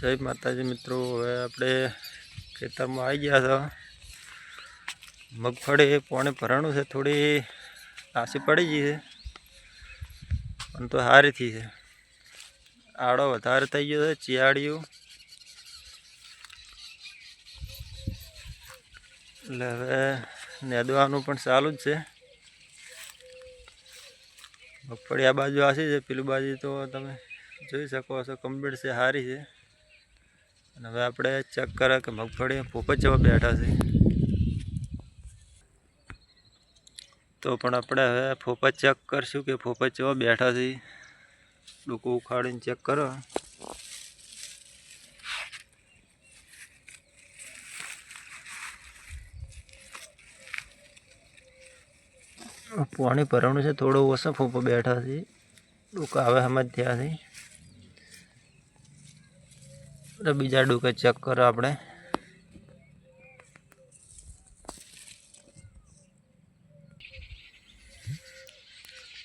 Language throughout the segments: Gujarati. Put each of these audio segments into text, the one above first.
જય માતાજી મિત્રો, હવે આપણે ખેતરમાં આવી ગયા છો. મગફળી પોણે ભરાણું છે, થોડી આસી પડી ગઈ છે, પણ તો સારીથી છે. આડો વધારે થઈ ગયો છે ચિયાળિયું એટલે હવે નેદવાનું પણ ચાલુ જ છે. મગફળી આ બાજુ આસી છે, પેલી બાજુ તો તમે જોઈ શકો છો કમ્પ્લીટ છે, સારી છે. અને હવે આપણે ચેક કરે કે મગફળી પોપટ જવા બેઠા છે. તો પણ આપણે હવે ફોપા ચેક કરશું કે ફોપા જવા બેઠા છે. લોકો ઉખાડીને ચેક કરો. પાણી ભરવાનું છે, થોડો ઓછા ફોપો બેઠા છે. લોકો આવે સમજ થયા છે. એટલે બીજા ડુકે ચેક કરો આપણે.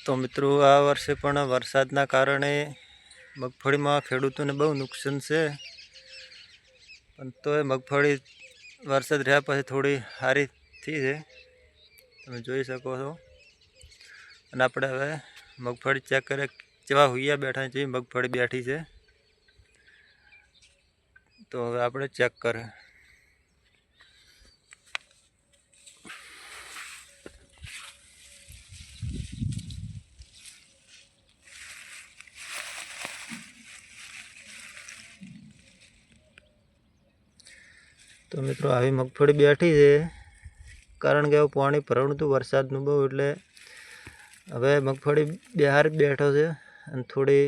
તો મિત્રો, આ વર્ષે પણ વરસાદના કારણે મગફળીમાં ખેડૂતોને બહુ નુકસાન છે. પણ તોય મગફળી વરસાદ રહ્યા પછી થોડી સારી થઈ છે. તમે જોઈ શકો છો. અને આપણે હવે મગફળી ચેક કરે કેવા હુયા બેઠા છે, મગફળી બેઠી છે. તો હવે આપણે ચેક કરે. તો મિત્રો આવી મગફળી બેઠી છે. કારણ કે પાણી ભરવાનું હતું વરસાદનું બહુ એટલે હવે મગફળી બહાર બેઠો છે અને થોડી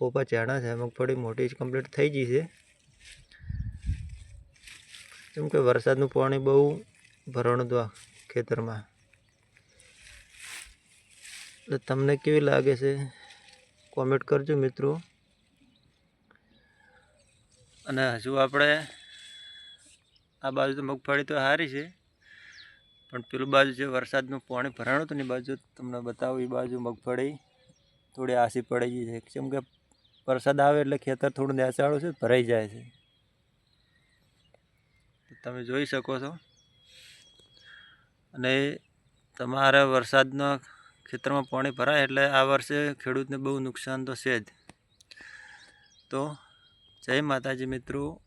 ફોપા ચાણા છે મગફળી મોટી જ કમ્પ્લીટ થઈ ગઈ છે. જેમ કે વરસાદનું પાણી બહુ ભરવાનું હતું ખેતરમાં. એટલે તમને કેવી લાગે છે? કોમેન્ટ કરજો મિત્રો. અને હજુ આપણે આ બાજુ તો મગફળી તો સારી છે, પણ પેલું બાજુ જે વરસાદનું પાણી ભરાણું હતું ને બાજુ તમને બતાવું, એ બાજુ મગફળી થોડી આસી પડી ગઈ છે. કેમ કે વરસાદ આવે એટલે ખેતર થોડું નેચાળું છે, ભરાઈ જાય છે. તમે જોઈ શકો છો. અને તમારા વરસાદના ખેતરમાં પાણી ભરાય એટલે આ વર્ષે ખેડૂતને બહુ નુકસાન તો છે જ. તો જય માતાજી મિત્રો.